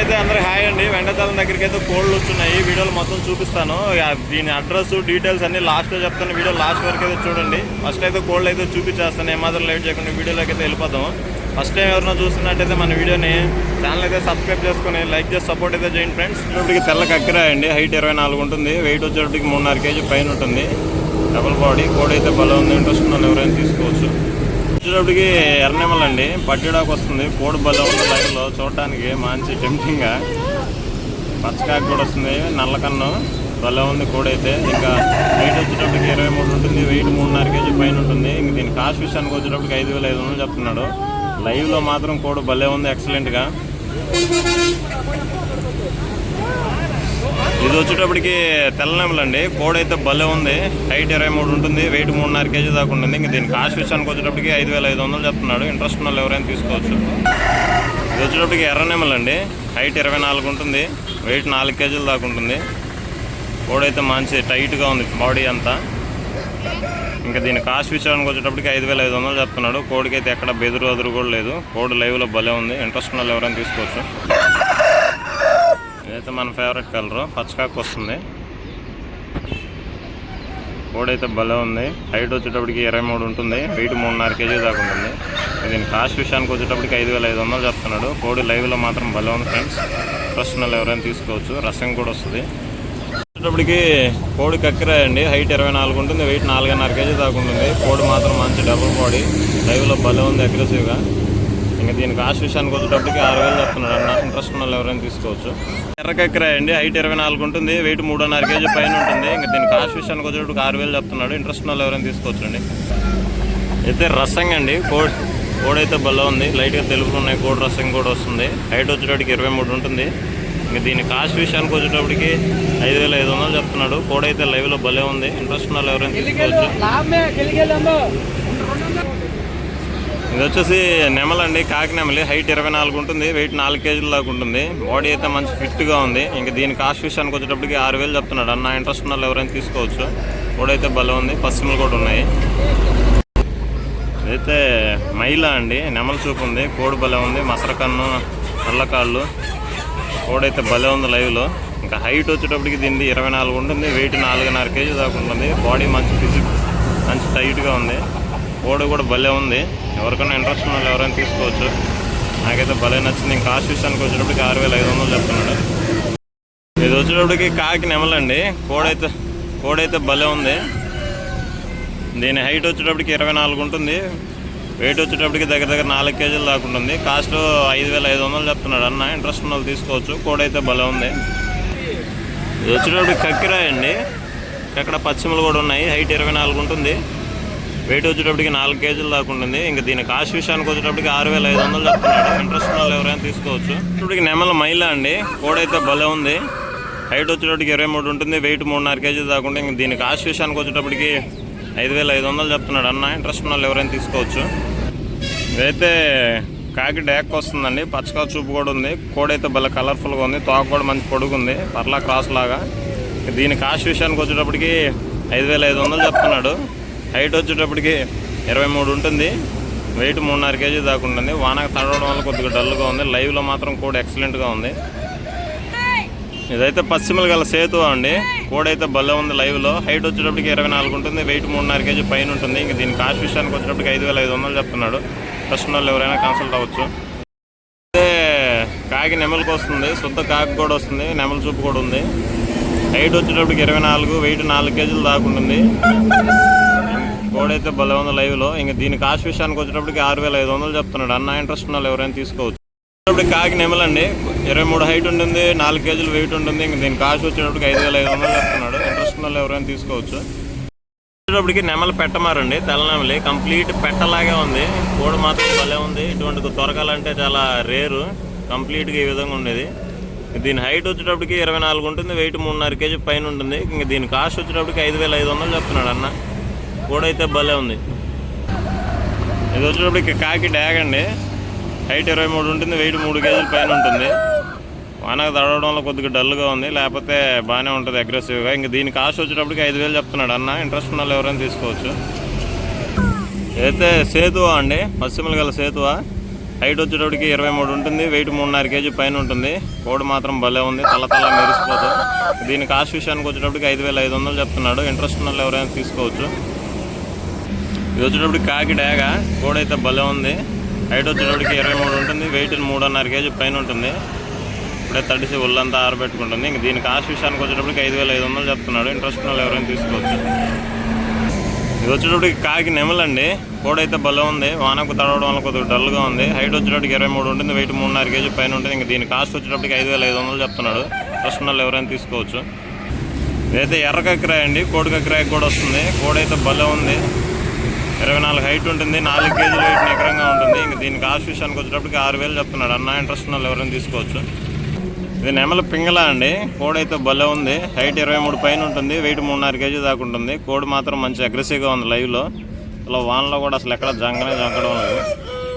అయితే అందరూ హాయ్ అండి. వెంకటాచలం దగ్గరికి అయితే కోళ్ళు వచ్చున్నాయి. వీడియోలు మొత్తం చూపిస్తాను. దీని అడ్రస్ డీటెయిల్స్ అన్ని లాస్ట్లో చెప్తాను వీడియో లాస్ట్ వరకు అయితే చూడండి. ఫస్ట్ అయితే కోళ్ళు అయితే చూపించేస్తాను. ఏమాత్రం లేట్ చేయకుండా వీడియోలోకి అయితే వెళ్ళిపోతాం ఫస్ట్ టైం ఎవరైనా చూస్తున్నట్టయితే మన వీడియోని ఛానల్ అయితే సబ్స్క్రైబ్ చేసుకుని లైక్ చేసి సపోర్ట్ అయితే చేయండి ఫ్రెండ్స్ ఇప్పటికి తెల్ల కక్కిరా అండి. హైట్ ఇరవై నాలుగు ఉంటుంది. వెయిట్ వచ్చేటప్పటికి మూడున్నర కేజీ పైన ఉంటుంది. డబుల్ బాడీ కోడి అయితే బలం ఉంది. ఇంట్రెస్ట్ ఉన్న ఎవరైనా తీసుకోవచ్చు. వచ్చేటప్పటికి ఎర్రనెమల్ అండి. పట్టిడాకు వస్తుంది. కోడి బలం ఉంది లైవ్లో చూడటానికి మంచి టెంప్టింగ్గా పచ్చకాకు కూడా వస్తుంది. నల్లకన్ను భలే ఉంది కోడి అయితే ఇంకా వెయిట్ వచ్చేటప్పటికి ఇరవై మూడు ఉంటుంది. వెయిట్ మూడున్నర కేజీ పైన ఉంటుంది. ఇంక దీని కాస్ట్ విషయానికి వచ్చేటప్పటికి ఐదు వేల ఐదు వందలు చెప్తున్నాడు. లైవ్లో మాత్రం కోడి భలే ఉంది. ఎక్సలెంట్గా ఇది వచ్చేటప్పటికి తెల్లనెమలు అండి కోడ్ అయితే భలే ఉంది. హైట్ ఇరవై మూడు ఉంటుంది. వెయిట్ మూడున్నర కేజీ దాకా ఉంటుంది ఇంకా దీని కాస్ట్ విషయానికి వచ్చేటప్పటికి ఐదు వేల ఐదు వందలు చెప్తున్నాడు. ఇంట్రెస్ట్ ఉన్న వాళ్ళు ఎవరైనా తీసుకోవచ్చు. ఇది వచ్చేటప్పటికి ఎర్రనెమలు అండి హైట్ ఇరవై నాలుగు ఉంటుంది. వెయిట్ నాలుగు కేజీల దాకా ఉంటుంది. కోడైతే మంచి టైట్గా ఉంది బాడీ అంతా. ఇంకా దీని కాస్ట్ విషయానికి వచ్చేటప్పటికి ఐదు వేల ఐదు వందలు చెప్తున్నాడు. కోడికి అయితే ఎక్కడ బెదురు అదురు కూడా లేదు. కోడి లైవ్లో భలే ఉంది. ఇంట్రెస్ట్ ఉన్న వాళ్ళు ఎవరైనా తీసుకోవచ్చు. ఇదైతే మన ఫేవరెట్ కలర్ పచ్చకాకు వస్తుంది. కోడి అయితే భలే ఉంది. హైట్ వచ్చేటప్పటికి ఇరవై మూడు ఉంటుంది. వెయిట్ మూడున్నర కేజీ దాకా ఉంటుంది. దీని కాస్ట్ విషయానికి వచ్చేటప్పటికి ఐదు వేల ఐదు వందలు చెప్తున్నాడు. కోడి లైవ్లో మాత్రం భలే ఉంది ఫ్రెండ్స్ ప్రశ్నలు ఎవరైనా తీసుకోవచ్చు. రసం కూడా వస్తుంది. వచ్చేటప్పటికి కోడి కక్కిరాయండి హైట్ ఇరవై నాలుగు ఉంటుంది. వెయిట్ నాలుగున్నర కేజీ దాకా ఉంటుంది. కోడి మాత్రం మంచి డబుల్ బాడీ లైవ్లో భలే ఉంది అగ్రెసివ్గా ఇంకా దీని కాస్ట్ విషయానికి వచ్చేటప్పటికి ఆరు వేలు చెప్తున్నాడు అన్న. ఇంట్రెస్ట్ ఉన్న వాళ్ళు ఎవరైనా తీసుకోవచ్చు. ఎర్రకెక్కరాయ అండి. హైట్ ఇరవై నాలుగు ఉంటుంది. వెయిట్ మూడున్నర కేజీ పైన ఉంటుంది. ఇంకా దీని కాస్ట్ విషయానికి వచ్చేటప్పటికి ఆరు వేలు చెప్తున్నాడు. ఇంట్రెస్ట్ ఉన్న వాళ్ళు ఎవరైనా తీసుకోవచ్చు అండి అయితే రసం అండి. కోడ్ కోడ్ అయితే భలే ఉంది. లైట్గా తెలుపులు ఉన్నాయి. కోడ్ రసం కూడా వస్తుంది. హైట్ వచ్చేటప్పటికి ఇరవై మూడు ఉంటుంది. ఇంకా దీని కాస్ట్ విషయానికి వచ్చేటప్పటికి ఐదు వేల ఐదు వందలు చెప్తున్నాడు. కోడైతే లైవ్లో భలే ఉంది. ఇంట్రెస్ట్ ఉన్న వాళ్ళు ఎవరైనా తీసుకోవచ్చు. ఇది వచ్చేసి నెమలండి కాకి నెమలి. హైట్ ఇరవై నాలుగు ఉంటుంది వెయిట్ నాలుగు కేజీల దాకా ఉంటుంది. బాడీ అయితే మంచి ఫిట్గా ఉంది. ఇంకా దీని కాస్ట్ విషయానికి వచ్చేటప్పటికి ఆరు వేలు చెప్తున్నాడు అన్న. ఇంట్రెస్ట్ ఉన్న వాళ్ళు ఎవరైనా తీసుకోవచ్చు. కూడా అయితే భలే ఉంది పశ్చిమలు కూడా ఉన్నాయి. ఇదైతే మైలా అండి నెమల చూపు ఉంది. కోడి భలే ఉంది మసరకన్ను నల్లకాళ్ళు కోడైతే భలే ఉంది లైవ్లో ఇంకా హైట్ వచ్చేటప్పటికి దీనిది ఇరవై నాలుగు ఉంటుంది వెయిట్ నాలుగున్నర కేజీ దాకా ఉంటుంది. బాడీ మంచి ఫిజిక్ మంచి టైట్గా ఉంది. కోడి కూడా భలే ఉంది. ఎవరికైనా ఇంట్రెస్ట్ ఉన్న వాళ్ళు ఎవరైనా తీసుకోవచ్చు. నాకైతే భలే నచ్చింది. ఇంకా కాస్ట్ విషయానికి వచ్చేటప్పటికి ఆరు వేల ఐదు వందలు చెప్తున్నాడు. ఇది వచ్చేటప్పటికి కాకి నెమలండి. కోడైతే కోడైతే భలే ఉంది. దీని హైట్ వచ్చేటప్పటికి ఇరవై నాలుగు ఉంటుంది. వెయిట్ వచ్చేటప్పటికి దగ్గర దగ్గర నాలుగు కేజీలు దాకా ఉంటుంది. కాస్ట్ ఐదు వేల ఐదు వందలు చెప్తున్నాడు అన్న. ఇంట్రెస్ట్ ఉన్న వాళ్ళు తీసుకోవచ్చు. కోడైతే భలే ఉంది. ఇది వచ్చేటప్పటికి కక్కిరాయండి అక్కడ పశ్చిమలు కూడా ఉన్నాయి. హైట్ ఇరవై నాలుగు ఉంటుంది. వెయిట్ వచ్చేటప్పటికి నాలుగు కేజీలు దాకా ఉంటుంది. ఇంకా దీని కాస్ట్ విషయానికి వచ్చేటప్పటికి ఆరు వేల ఐదు వందలు చెప్తున్నాడు ఇంట్రెస్ట్ ఉన్న వాళ్ళు ఎవరైనా తీసుకోవచ్చు. ఇప్పటికి నెమల మైల అండి. కోడైతే భలే ఉంది. హైట్ వచ్చేటప్పటికి ఇరవై మూడు ఉంటుంది. వెయిట్ మూడున్నర కేజీలు దాకా ఉంటుంది ఇంకా దీని కాస్ట్ విషయానికి వచ్చేటప్పటికి ఐదు వేల ఐదు వందలు చెప్తున్నాడు అన్న ఇంట్రెస్ట్ ఉన్న వాళ్ళు ఎవరైనా తీసుకోవచ్చు. ఇదైతే కాకి డ్యాక్ వస్తుందండి. పచ్చగా చూపు కూడా ఉంది. కోడైతే భలే కలర్ఫుల్గా ఉంది. తోక కూడా మంచి పొడుగుంది. పర్లా క్రాస్ లాగా. దీని కాస్ట్ విషయానికి వచ్చేటప్పటికి ఐదు వేల ఐదు వందలు చెప్తున్నాడు. హైట్ వచ్చేటప్పటికి ఇరవై మూడు ఉంటుంది. వెయిట్ మూడున్నర కేజీ దాకా ఉంటుంది. వానకు తడవడం వల్ల కొద్దిగా డల్గా ఉంది. లైవ్లో మాత్రం కోడ్ ఎక్సలెంట్గా ఉంది. ఇదైతే పశ్చిమలు గల సేతు అండి. కోడైతే భలే ఉంది లైవ్లో. హైట్ వచ్చేటప్పటికి ఇరవై నాలుగు ఉంటుంది. వెయిట్ మూడున్నర కేజీ పైన ఉంటుంది. ఇంక దీని కాస్ట్ విషయానికి వచ్చేటప్పటికి ఐదు వేల ఐదు వందలు చెప్తున్నాడు. ఫస్ట్ వాళ్ళు ఎవరైనా కన్సల్ట్ అవ్వచ్చు. అయితే కాకి నెమలికి వస్తుంది. శుద్ధ కాకి కూడా వస్తుంది. నెమల చూపు కూడా ఉంది. హైట్ వచ్చేటప్పటికి ఇరవై నాలుగు వెయిట్ నాలుగు కేజీలు దాకా ఉంటుంది. కోడైతే భలే ఉంది లైవ్లో. ఇంక దీని కాస్ట్ విషయానికి వచ్చేటప్పటికి ఆరు వేల ఐదు వందలు చెప్తున్నాడు అన్న ఇంట్రెస్ట్ ఉన్న ఎవరైనా తీసుకోవచ్చు. ఇప్పుడు కాకి నెమలండి. ఇరవై మూడు హైట్ ఉంటుంది నాలుగు కేజీలు వెయిట్ ఉంటుంది. ఇంకా దీని కాస్ట్ వచ్చేటప్పటికి ఐదు వేల ఐదు వందలు చెప్తున్నాడు ఇంట్రెస్ట్ ఉన్న వాళ్ళు ఎవరైనా తీసుకోవచ్చు. వచ్చేటప్పటికి నెమలి పెట్టమారండి. తెల్ల నెమలి కంప్లీట్ పెట్టలాగే ఉంది. కోడ మాత్రం భలే ఉంది. ఇటువంటి దొరకాలంటే చాలా రేరు. కంప్లీట్గా ఈ విధంగా ఉండేది. దీని హైట్ వచ్చేటప్పటికి ఇరవై నాలుగు ఉంటుంది. వెయిట్ మూడున్నర కేజీ పైన ఉంటుంది. ఇంకా దీని కాస్ట్ వచ్చేటప్పటికి ఐదు వేల ఐదు వందలు చెప్తున్నాడు అన్న. గోడ అయితే భలే ఉంది. ఇది వచ్చేటప్పటికి కాకి డ్యాగ్ అండి హైట్ ఇరవై మూడు ఉంటుంది వెయిట్ మూడు కేజీల పైన ఉంటుంది. వానకు తడవడం వల్ల కొద్దిగా డల్గా ఉంది లేకపోతే బాగానే ఉంటుంది అగ్రెసివ్గా ఇంక దీని కాస్ట్ వచ్చేటప్పటికి ఐదు వేలు చెప్తున్నాడు అన్న. ఇంట్రెస్ట్ ఉన్న వాళ్ళు ఎవరైనా తీసుకోవచ్చు. అయితే సేతువా అండి పశ్చిమలు గల సేతువా? హైట్ వచ్చేటప్పటికి ఇరవై మూడు ఉంటుంది వెయిట్ మూడున్నర కేజీ పైన ఉంటుంది. కోడి మాత్రం భలే ఉంది తల తల మెరిసిపోతుంది దీని కాస్ట్ విషయానికి వచ్చేటప్పటికి ఐదు వేల ఐదు వందలు చెప్తున్నాడు. ఇంట్రెస్ట్ ఉన్న ఎవరైనా తీసుకోవచ్చు. ఇది వచ్చేటప్పటికి కాకి డాగ కోడైతే అయితే భలే ఉంది. హైట్ వచ్చేటప్పటికి ఇరవై మూడు ఉంటుంది వెయిట్ మూడున్నర కేజీ పైన ఉంటుంది. ఇప్పుడే తడిసి ఒళ్ళంతా ఆరబెట్టుకుంటుంది. ఇంక దీని కాస్ట్ విషయానికి వచ్చేటప్పటికి ఐదు వేల ఐదు వందలు చెప్తున్నాడు ఇంట్రెస్ట్ ఉన్న వాళ్ళు ఎవరైనా తీసుకోవచ్చు. ఇది వచ్చేటప్పటికి కాకి నెమలండి. కోడైతే అయితే భలే ఉంది. వానకు తడవడం వల్ల కొద్దిగా డల్గా ఉంది. హైట్ వచ్చేటప్పటికి ఇరవై మూడు ఉంటుంది వెయిట్ మూడున్నర కేజీ పైన ఉంటుంది. ఇంకా దీని కాస్ట్ వచ్చేటప్పటికి ఐదు వేల ఐదు వందలు చెప్తున్నాడు. ఇంట్రెస్ట్ ఉన్న వాళ్ళు ఎవరైనా తీసుకోవచ్చు. ఇదైతే ఎర్ర కక్కిరాయి అండి కోడి కక్కిరాయి కూడా వస్తుంది. కోడైతే అయితే భలే ఉంది. ఇరవై నాలుగు హైట్ ఉంటుంది నాలుగు కేజీలు వెయిట్ నికరంగా ఉంటుంది. ఇంక దీని కాస్ట్ విషయానికి వచ్చేటప్పటికి ఆరు వేలు చెప్తున్నాడు. అన్న ఇంట్రెస్ట్ ఉన్న వాళ్ళు ఎవరైనా తీసుకోవచ్చు. ఇది నెమల పింగళ అండి. కోడి అయితే భలే ఉంది. హైట్ ఇరవై మూడు పైన ఉంటుంది. వెయిట్ మూడున్నర కేజీ దాకా ఉంటుంది. కోడి మాత్రం మంచి అగ్రెసివ్గా ఉంది లైవ్లో అలా వానలో కూడా అసలు ఎక్కడ జంగనే జంకడం లేదు.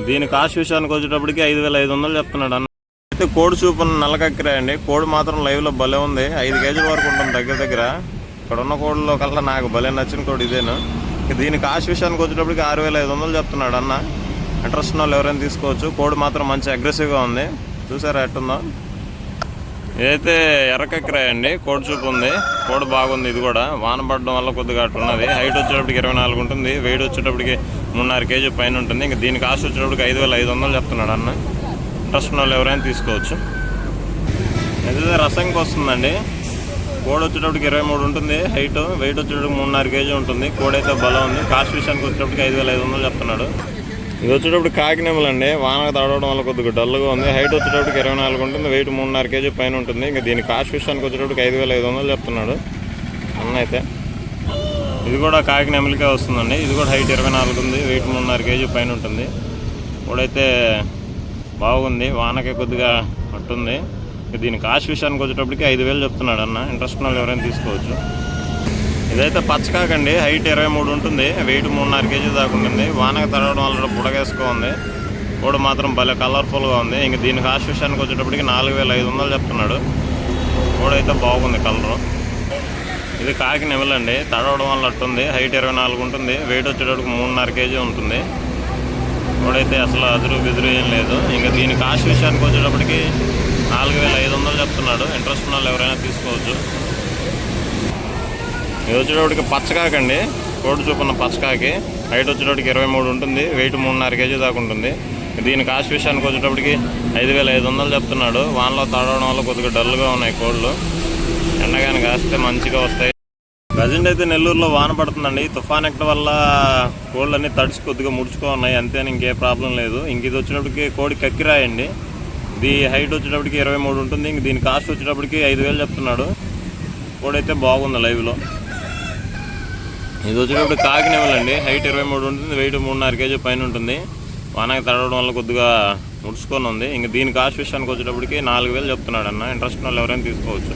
దీని కాస్ట్ విషయానికి వచ్చేటప్పటికి ఐదు వేల ఐదు వందలు చెప్తున్నాడు అన్న. అయితే కోడి చూపున నల్లకక్కిరా అండి. కోడి మాత్రం లైవ్లో భలే ఉంది. ఐదు కేజీల వరకు ఉంటుంది దగ్గర దగ్గర. ఇక్కడ ఉన్న కోడిలో కల్లా నాకు భలే నచ్చిన కోడి ఇదేను. దీని కాస్ట్ విషయానికి వచ్చేటప్పటికి ఆరు వేల ఐదు వందలు చెప్తున్నాడు అన్న. ఇంట్రెస్ట్ ఉన్న వాళ్ళు ఎవరైనా తీసుకోవచ్చు. కోడి మాత్రం మంచి అగ్రెసివ్గా ఉంది. చూసారా ఎట్టుందో? ఇదైతే ఎర్రకెక్కరాయండి కోడి చూపు ఉంది. కోడి బాగుంది ఇది కూడా. వాన పడడం వల్ల కొద్దిగా అటు ఉన్నది. హైట్ వచ్చేటప్పటికి ఇరవై నాలుగు ఉంటుంది. వెయిట్ వచ్చేటప్పటికి మూడున్నర కేజీ పైన ఉంటుంది. ఇంకా దీని కాస్ట్ వచ్చేటప్పటికి ఐదు వేల ఐదు వందలు చెప్తున్నాడు అన్న. ఇంట్రెస్ట్ ఉన్న వాళ్ళు ఎవరైనా తీసుకోవచ్చు. ఇదైతే రసంకి వస్తుందండి కోడి వచ్చేటప్పటికి ఇరవై మూడు ఉంటుంది హైట్ వెయిట్ వచ్చేటప్పటికి మూడున్నర కేజీ ఉంటుంది. కోడి అయితే బలం ఉంది. కాస్ట్ విషయానికి వచ్చేటప్పటికి ఐదు వేల ఐదు వందలు చెప్తున్నాడు. ఇది వచ్చేటప్పుడు కాకినెమ్మలండి వాన తడవడం వల్ల కొద్దిగా డల్గా ఉంది. హైట్ వచ్చేటప్పటికి ఇరవై నాలుగు ఉంటుంది వెయిట్ మూడున్నర కేజీ పైన ఉంటుంది. ఇంకా దీని కాస్ట్ విషయానికి వచ్చేటప్పటికి ఐదు వేల ఐదు వందలు చెప్తున్నాడు. అన్న అయితే ఇది కూడా కాకినెమ్మలకే వస్తుందండి. ఇది కూడా హైట్ ఇరవై నాలుగు ఉంది వెయిట్ మూడున్నర కేజీ పైన ఉంటుంది. ఇప్పుడైతే బాగుంది. వానకే కొద్దిగా పట్టుంది. దీని కాస్ట్ విషయానికి వచ్చేటప్పటికి ఐదు వేలు చెప్తున్నాడు అన్న. ఇంట్రెస్ట్ వాళ్ళు ఎవరైనా తీసుకోవచ్చు. ఇదైతే పచ్చకాకండి హైట్ ఇరవై మూడు ఉంటుంది. వెయిట్ మూడున్నర కేజీ దాకా ఉంటుంది వానకు తడవడం వల్ల బుడగేసుకోంది కూడా మాత్రం భలే కలర్ఫుల్గా ఉంది. ఇంక దీని కాస్ట్ విషయానికి వచ్చేటప్పటికి నాలుగు వేల ఐదు వందలు చెప్తున్నాడు. కూడా అయితే బాగుంది కలరు ఇది కాకి నెమలండి. తడవడం వల్ల అట్టుంది. హైట్ ఇరవై నాలుగు ఉంటుంది. వెయిట్ వచ్చేటప్పటికి మూడున్నర కేజీ ఉంటుంది. ఇప్పుడైతే అసలు అదురు బెదురు ఏం లేదు. ఇంకా దీని కాస్ట్ విషయానికి వచ్చేటప్పటికి నాలుగు వేల ఐదు వందలు చెప్తున్నాడు. ఇంట్రెస్ట్ ఉన్న వాళ్ళు ఎవరైనా తీసుకోవచ్చు. ఇది వచ్చేటప్పటికి పచ్చకాకండి. కోడి చూపున్న పచ్చకాకి. హైట్ వచ్చేటప్పటికి ఇరవై మూడు ఉంటుంది. వెయిట్ మూడున్నర కేజీ దాకా ఉంటుంది. దీని కాస్ట్ విషయానికి వచ్చేటప్పటికి ఐదు వేల ఐదు వందలు చెప్తున్నాడు. వానలో తడవడం వల్ల కొద్దిగా డల్గా ఉన్నాయి కోళ్ళు. ఎండగాని కాస్తే మంచిగా వస్తాయి. ప్రజెంట్ అయితే నెల్లూరులో వాన పడుతుందండి. తుఫాన్ ఎక్కడ వల్ల కోళ్ళన్నీ తడిసి కొద్దిగా ముడుచుకో ఉన్నాయి. అంతేని ఇంకే ప్రాబ్లం లేదు. ఇంక ఇది వచ్చేటప్పటికి కోడి కక్కిరాయండి. ఇది హైట్ వచ్చేటప్పటికి ఇరవై మూడు ఉంటుంది. ఇంక దీని కాస్ట్ వచ్చేటప్పటికి ఐదు వేలు చెప్తున్నాడు. కోడి అయితే బాగుంది లైవ్లో ఇది వచ్చేటప్పుడు కాకినివ్వాలండి హైట్ ఇరవై మూడు ఉంటుంది. వెయిట్ మూడున్నర కేజీ పైన ఉంటుంది. వానకి తడవడం వల్ల కొద్దిగా ముడుచుకొని ఉంది. ఇంక దీని కాస్ట్ విషయానికి వచ్చేటప్పటికి నాలుగు వేలు చెప్తున్నాడు అన్న ఇంట్రెస్ట్ వాళ్ళు ఎవరైనా తీసుకోవచ్చు.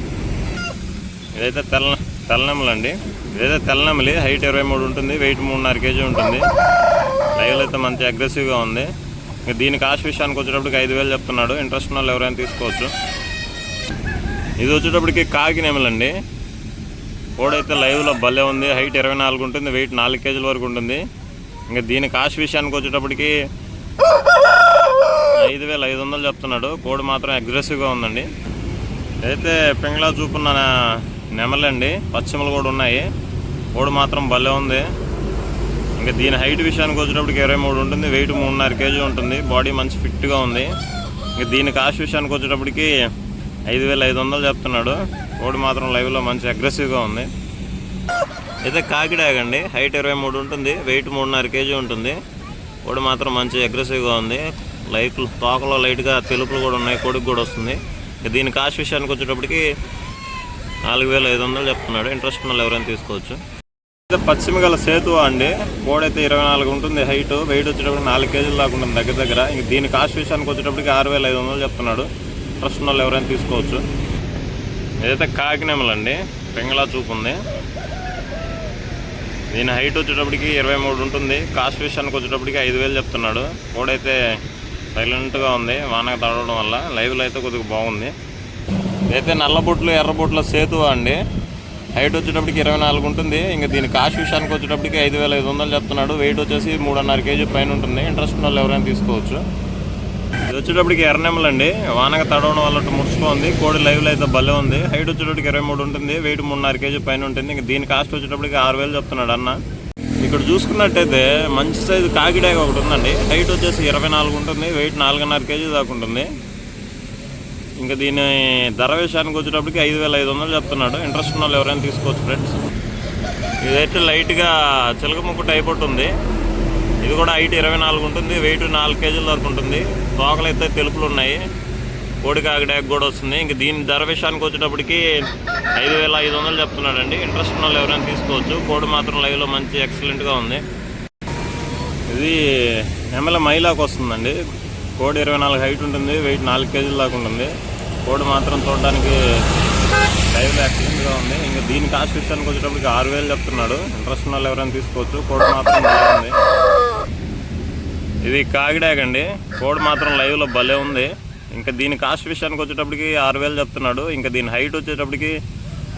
ఇదైతే తెల్ల తెల్లనెమలండి ఇదైతే తెల్లనెమలి. హైట్ ఇరవై మూడు ఉంటుంది. వెయిట్ మూడున్నర కేజీ ఉంటుంది. లైవ్లో అయితే మంచి అగ్రెసివ్గా ఉంది. ఇంకా దీని కాస్ట్ విషయానికి వచ్చేటప్పటికి ఐదు వేలు చెప్తున్నాడు. ఇంట్రెస్ట్ ఉన్న వాళ్ళు ఎవరైనా తీసుకోవచ్చు. ఇది వచ్చేటప్పటికి కాకినెమలండి కోడైతే లైవ్లో భలే ఉంది. హైట్ ఇరవై నాలుగు ఉంటుంది. వెయిట్ నాలుగు కేజీల వరకు ఉంటుంది. ఇంకా దీని కాస్ట్ విషయానికి వచ్చేటప్పటికి ఐదు వేల ఐదు వందలు చెప్తున్నాడు. కోడి మాత్రం అగ్రెసివ్గా ఉందండి. అయితే పింగళా చూపున్న నెమలండి. పశ్చిమలు కూడా ఉన్నాయి. కోడి మాత్రం భలే ఉంది. ఇంకా దీని హైట్ విషయానికి వచ్చేటప్పటికి ఇరవై మూడు ఉంటుంది వెయిట్ మూడున్నర కేజీ ఉంటుంది. బాడీ మంచి ఫిట్గా ఉంది. ఇంకా దీని కాస్ట్ విషయానికి వచ్చేటప్పటికి ఐదు వేల ఐదు వందలు చెప్తున్నాడు. కోడి మాత్రం లైవ్లో మంచి అగ్రెసివ్గా ఉంది. అయితే కాకిడాగండి హైట్ ఇరవై మూడు ఉంటుంది వెయిట్ మూడున్నర కేజీ ఉంటుంది. కోడి మాత్రం మంచి అగ్రెసివ్గా ఉంది. లైట్ తోకలో లైట్గా తెలుపులు కూడా ఉన్నాయి కోడికి కూడా వస్తుంది. ఇక దీని కాస్ట్ విషయానికి వచ్చేటప్పటికి నాలుగు వేల ఐదు వందలు చెప్తున్నాడు. ఇంట్రెస్ట్ ఉన్న వాళ్ళు ఎవరైనా తీసుకోవచ్చు. పశ్చిమ గల సేతు అండి? కోడైతే ఇరవై నాలుగు ఉంటుంది హైట్ వెయిట్ వచ్చేటప్పుడు నాలుగు కేజీలు దాకా ఉంటుంది దగ్గర దగ్గర. ఇంక దీని కాస్ట్ విషయానికి వచ్చేటప్పటికి ఆరు వేల ఐదు వందలు చెప్తున్నాడు. ట్రస్ట్ వాళ్ళు ఎవరైనా తీసుకోవచ్చు. ఇదైతే కాకినెమలండి పెంగళా చూపు ఉంది. దీని హైట్ వచ్చేటప్పటికి ఇరవై మూడు ఉంటుంది. కాస్ట్ విషయానికి వచ్చేటప్పటికి ఐదు వేలు చెప్తున్నాడు. కోడైతే సైలెంట్గా ఉంది. వానకు తడవడం వల్ల లైవ్లో అయితే కొద్దిగా బాగుంది. ఇదైతే ఎర్ర బొట్ల సేతు అండి? హైట్ వచ్చేటప్పటికి ఇరవై నాలుగు ఉంటుంది. ఇంకా దీని కాస్ట్ విషయానికి వచ్చేటప్పటికి ఐదు వేల ఐదు వందలు చెప్తున్నాడు. వెయిట్ వచ్చేసి మూడున్నర కేజీ పైన ఉంటుంది. ఇంట్రెస్ట్ ఉన్న వాళ్ళు ఎవరైనా తీసుకోవచ్చు. ఇది వచ్చేటప్పటికి ఎర్రనెమ్మలు అండి. వానగా తడవడం వల్ల అటు ముడుచుకోంది. కోడి లైవ్లో అయితే భలే ఉంది. హైట్ వచ్చేటప్పటికి ఇరవై మూడు ఉంటుంది. వెయిట్ మూడున్నర కేజీ పైన ఉంటుంది. ఇంకా దీని కాస్ట్ వచ్చేటప్పటికి ఆరు వేలు చెప్తున్నాడు అన్న. ఇక్కడ చూసుకున్నట్టయితే మంచి సైజు కాకిడాగా ఒకటి ఉందండి. హైట్ వచ్చేసి ఇరవై నాలుగు ఉంటుంది. వెయిట్ నాలుగున్నర కేజీ దాకా ఉంటుంది. ఇంకా దీని ధర విషయానికి వచ్చేటప్పటికి ఐదు వేల ఐదు వందలు చెప్తున్నాడు. ఇంట్రెస్ట్ ఉన్న వాళ్ళు ఎవరైనా తీసుకోవచ్చు ఫ్రెండ్స్ ఇదైతే లైట్గా చిలక ముక్కు టైప్ ఒకటి ఉంది. ఇది కూడా హైట్ ఇరవై నాలుగు ఉంటుంది వెయిట్ నాలుగు కేజీల వరకు ఉంటుంది. తోకలు అయితే తెలుపులు ఉన్నాయి. కోడి కాకిడాక్ కూడా వస్తుంది. ఇంక దీని ధర విషయానికి వచ్చేటప్పటికి ఐదు వేల ఐదు వందలు చెప్తున్నాడండి. ఇంట్రెస్ట్ ఉన్న వాళ్ళు ఎవరైనా తీసుకోవచ్చు. కోడి మాత్రం లైవ్లో మంచి ఎక్సలెంట్గా ఉంది. ఇది నెమల మైలాకు వస్తుందండి. కోడి ఇరవై నాలుగు హైట్ ఉంటుంది వెయిట్ నాలుగు కేజీల దాకా ఉంటుంది. కోడి మాత్రం చూడడానికి లైవ్లో ఎక్సలెంట్గా ఉంది. ఇంకా దీని కాస్ట్ విషయానికి వచ్చేటప్పటికి ఆరు వేలు చెప్తున్నాడు. ఇంట్రెస్ట్ ఉన్న వాళ్ళు ఎవరైనా తీసుకోవచ్చు. కోడి మాత్రం బాగుంది ఇది కాకిడాక్ అండి. కోడ్ మాత్రం లైవ్లో భలే ఉంది. ఇంకా దీని కాస్ట్ విషయానికి వచ్చేటప్పటికి ఆరు వేలు చెప్తున్నాడు. ఇంకా దీని హైట్ వచ్చేటప్పటికి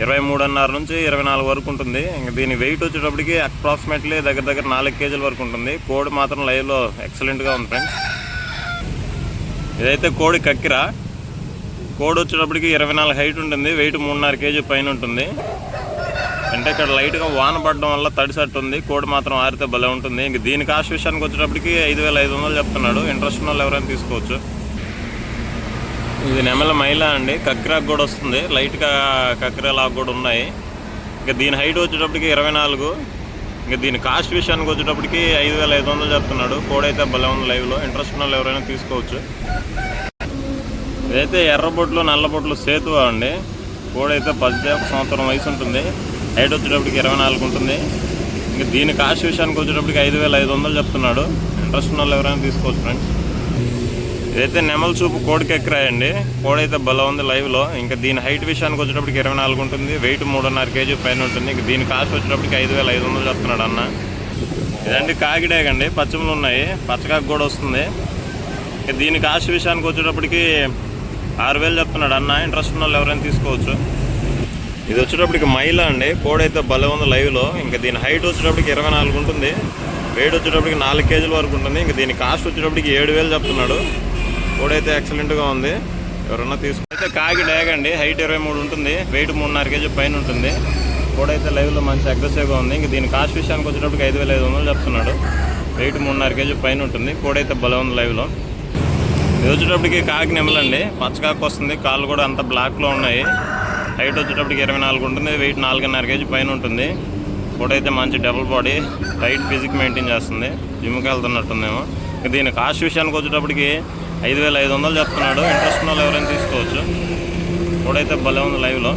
ఇరవై మూడున్నర నుంచి ఇరవై నాలుగు వరకు ఉంటుంది. ఇంకా దీని వెయిట్ వచ్చేటప్పటికి అప్రాక్సిమేట్లీ దగ్గర దగ్గర నాలుగు కేజీల వరకు ఉంటుంది. కోడి మాత్రం లైవ్లో ఎక్సలెంట్గా ఉంది ఫ్రెండ్స్ ఇదైతే కోడి కక్కిరా. కోడి వచ్చేటప్పటికి ఇరవై నాలుగు హైట్ ఉంటుంది వెయిట్ మూడున్నర కేజీ పైన ఉంటుంది. అంటే ఇక్కడ లైట్గా వాన పడడం వల్ల తడిసట్టు ఉంది కోడి మాత్రం ఆరితే భలే ఉంటుంది. ఇంక దీని కాస్ట్ విషయానికి వచ్చేటప్పటికి ఐదు వేల ఐదు వందలు చెప్తున్నాడు. ఇంట్రెస్ట్ ఉన్న వాళ్ళు ఎవరైనా తీసుకోవచ్చు. ఇది నెమల మైల అండి. కక్రాకు కూడా వస్తుంది. లైట్గా కక్రా లాగా కూడా ఉన్నాయి. ఇంకా దీని హైట్ వచ్చేటప్పటికి ఇరవై నాలుగు. ఇంకా దీని కాస్ట్ విషయానికి వచ్చేటప్పటికి ఐదు వేల ఐదు వందలు చెప్తున్నాడు. కోడైతే అయితే భలే ఉంది లైవ్లో ఇంట్రెస్ట్ ఉన్న వాళ్ళు ఎవరైనా తీసుకోవచ్చు. ఇదైతే ఎర్రబొట్లు నల్లబొట్లు సేతువా అండి. కోడైతే అయితే పద్దెనిమిది సంవత్సరం వయసు ఉంటుంది. హైట్ వచ్చేటప్పటికి ఇరవై నాలుగు ఉంటుంది. ఇంకా దీని కాస్ట్ విషయానికి వచ్చేటప్పటికి ఐదు వేల ఐదు వందలు చెప్తున్నాడు. ఇంట్రెస్ట్ ఉన్న వాళ్ళు ఎవరైనా తీసుకోవచ్చు ఫ్రెండ్స్. ఇదైతే నెమల చూపు కోడికి ఎక్కరాయండి. కోడి అయితే బల ఉంది లైవ్లో ఇంకా దీని హైట్ విషయానికి వచ్చేటప్పటికి ఇరవై నాలుగు ఉంటుంది. వెయిట్ మూడున్నర కేజీ పైన ఉంటుంది. ఇంకా దీని కాస్ట్ వచ్చేటప్పటికి ఐదు వేల ఐదు వందలు చెప్తున్నాడు అన్న. ఇదండి కాకిడేగండి పచ్చములు ఉన్నాయి. పచ్చకాకు కూడా వస్తుంది. ఇంకా దీని కాస్ట్ విషయానికి వచ్చేటప్పటికి ఆరు వేలు చెప్తున్నాడు. అన్న ఇంట్రెస్ట్ ఉన్న వాళ్ళు ఎవరైనా తీసుకోవచ్చు. ఇది వచ్చేటప్పటికి మైల అండి. కోడైతే భలే ఉంది లైవ్లో. ఇంకా దీని హైట్ వచ్చేటప్పటికి ఇరవై నాలుగు ఉంటుంది. వెయిట్ వచ్చేటప్పటికి నాలుగు కేజీల వరకు ఉంటుంది. ఇంకా దీని కాస్ట్ వచ్చేటప్పటికి ఏడు వేలు చెప్తున్నాడు. కోడైతే ఎక్సలెంట్గా ఉంది. ఎవరన్నా తీసుకు అయితే కాకి డ్యాగ్ అండి. హైట్ ఇరవై మూడు ఉంటుంది. వెయిట్ మూడున్నర కేజీ పైన ఉంటుంది. కోడైతే లైవ్లో మంచి అగ్రెసివ్గా ఉంది. ఇంకా దీని కాస్ట్ విషయానికి వచ్చేటప్పటికి ఐదు వేల ఐదు వందలు చెప్తున్నాడు. వెయిట్ మూడున్నర కేజీ పైన ఉంటుంది. కోడైతే బలం ఉంది లైవ్లో. ఇది వచ్చేటప్పటికి కాకి నెమలండి. పచ్చకాకు వస్తుంది. కాళ్ళు కూడా అంత బ్లాక్లో ఉన్నాయి. హైట్ వచ్చేటప్పటికి ఇరవై నాలుగు ఉంటుంది. వెయిట్ నాలుగున్నర కేజీ పైన ఉంటుంది. కూడా అయితే మంచి double body tight physique maintain చేస్తుంది. జిమ్కి వెళ్తున్నట్టుందేమో. ఇక దీని కాస్ట్ విషయానికి వచ్చేటప్పటికి ఐదు వేల ఐదు వందలు చెప్తున్నాడు ఇంట్రెస్ట్ ఉన్న వాళ్ళు ఎవరైనా తీసుకోవచ్చు. కూడా అయితే భలే ఉంది లైవ్లో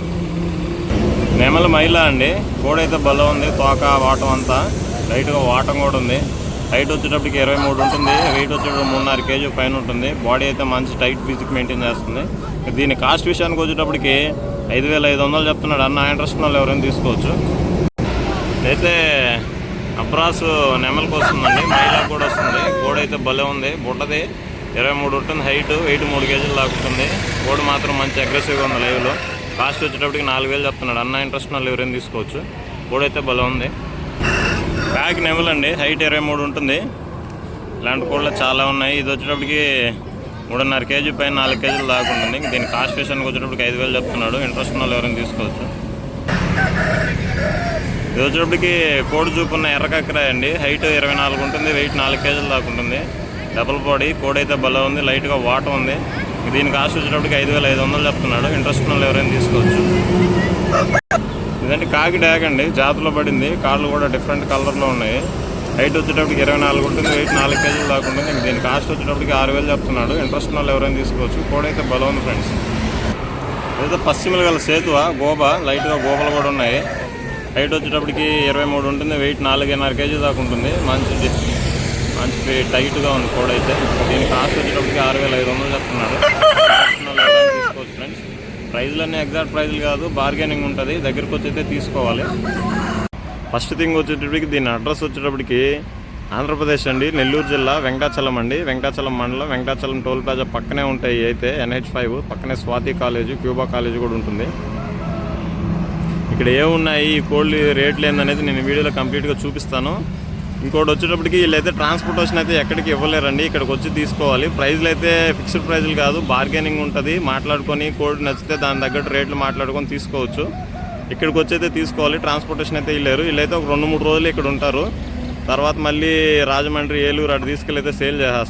నెమల మైల అండి. కోడైతే అయితే భలే ఉంది. తోక వాటం అంతా. లైట్గా వాటం కూడా ఉంది. హైట్ వచ్చేటప్పటికి ఇరవై మూడు ఉంటుంది. వెయిట్ వచ్చేటప్పుడు మూడున్నర కేజీ పైన ఉంటుంది. బాడీ అయితే మంచి టైట్ ఫిజిక్ మెయింటైన్ చేస్తుంది. దీని కాస్ట్ విషయానికి వచ్చేటప్పటికి ఐదు వేల ఐదు వందలు చెప్తున్నాడు అన్న. ఇంట్రెస్ట్ వాళ్ళు ఎవరైనా తీసుకోవచ్చు. అయితే అబ్రాస్ నెమలకు వస్తుందండి మైలా కూడా వస్తుంది. గోడ అయితే భలే ఉంది. బుట్టది ఇరవై మూడు ఉంటుంది. హైట్ వెయిట్ మూడు కేజీలు లాగుతుంది గోడ మాత్రం మంచి అగ్రెసివ్గా ఉంది లైవ్లో కాస్ట్ వచ్చేటప్పటికి నాలుగు వేలు చెప్తున్నాడు అన్న. ఇంట్రెస్ట్ వాళ్ళు ఎవరైనా తీసుకోవచ్చు. గోడ అయితే భలే ఉంది. బ్యాగ్ నెమలండి హైట్ ఇరవై మూడు ఉంటుంది. ఇలాంటి కోళ్ళు చాలా ఉన్నాయి. ఇది వచ్చేటప్పటికి మూడున్నర కేజీ పైన నాలుగు కేజీలు దాకా ఉంటుంది. దీని కాస్ట్ విషయానికి వచ్చేటప్పటికి ఐదు వేలు చెప్తున్నాడు. ఇంట్రెస్ట్ ఉన్న వాళ్ళు ఎవరైనా తీసుకోవచ్చు. ఇది వచ్చేటప్పటికి కోడి చూపున్న ఎర్రకక్కరాయ అండి. హైట్ ఇరవై నాలుగు ఉంటుంది. వెయిట్ నాలుగు కేజీలు దాకా ఉంటుంది. డబుల్ బాడీ కోడి అయితే బలం ఉంది. లైట్గా వాటర్ ఉంది. దీని కాస్ట్ వచ్చేటప్పటికి ఐదు వేల ఐదు వందలు చెప్తున్నాడు. ఇంట్రెస్ట్ ఉన్న వాళ్ళు ఎవరైనా తీసుకోవచ్చు. ఇదంటే కాకి డ్యాగ్ అండి. జాతులో పడింది. కాళ్ళు కూడా డిఫరెంట్ కలర్లో ఉన్నాయి. హైట్ వచ్చేటప్పటికి ఇరవై నాలుగు ఉంటుంది. వెయిట్ నాలుగు కేజీలు దాకా ఉంటుంది. ఇంక దీని కాస్ట్ వచ్చేటప్పటికి ఆరు వేలు చెప్తున్నాడు. ఇంట్రెస్ట్ వాళ్ళు ఎవరైనా తీసుకోవచ్చు. కోడైతే అయితే బలం ఉంది ఫ్రెండ్స్ ఏదో పశ్చిమలు గల సేతువ? గోబ. లైట్గా గోబలు కూడా ఉన్నాయి. హైట్ వచ్చేటప్పటికి ఇరవై మూడు ఉంటుంది. వెయిట్ నాలుగున్నర కేజీ దాకా ఉంటుంది. మంచి మంచి టైట్గా ఉంది కోడైతే అయితే. దీని కాస్ట్ వచ్చేటప్పటికి ఆరు వేల ఐదు వందలు చెప్తున్నాడు. తీసుకోవచ్చు ఫ్రెండ్స్ ప్రైజ్లు అన్నీ ఎగ్జాక్ట్ ప్రైజ్లు కాదు బార్గెనింగ్ ఉంటుంది. దగ్గరకు వచ్చి అయితే తీసుకోవాలి. ఫస్ట్ థింగ్ వచ్చేటప్పటికి దీని అడ్రస్ వచ్చేటప్పటికి ఆంధ్రప్రదేశ్ అండి నెల్లూరు జిల్లా వెంకాచలం అండి. వెంకాచలం మండలం వెంకాచలం టోల్ ప్లాజా పక్కనే ఉంటాయి అయితే ఎన్హెచ్ ఫైవ్ పక్కనే స్వాతి కాలేజీ క్యూబా కాలేజీ కూడా ఉంటుంది. ఇక్కడ ఏమున్నాయి ఈ కోళ్ళు రేట్లు ఏందనేది నేను వీడియోలో కంప్లీట్గా చూపిస్తాను. ఇంకోటి వచ్చేటప్పటికి వీళ్ళైతే ట్రాన్స్పోర్టేషన్ అయితే ఎక్కడికి ఇవ్వలేరండి. ఇక్కడికి వచ్చి తీసుకోవాలి. ప్రైజ్లు అయితే ఫిక్స్డ్ ప్రైజ్లు కాదు బార్గెనింగ్ ఉంటుంది. మాట్లాడుకొని కోడ్ నచ్చితే దాని తగ్గట్టు రేట్లు మాట్లాడుకొని తీసుకోవచ్చు. ఇక్కడికి వచ్చి అయితే తీసుకోవాలి. ట్రాన్స్పోర్టేషన్ అయితే వెళ్ళారు వీళ్ళైతే ఒక రెండు మూడు రోజులు ఇక్కడ ఉంటారు. తర్వాత మళ్ళీ రాజమండ్రి ఏలూరు అటు తీసుకెళ్ళి అయితే సేల్ చేస్తారు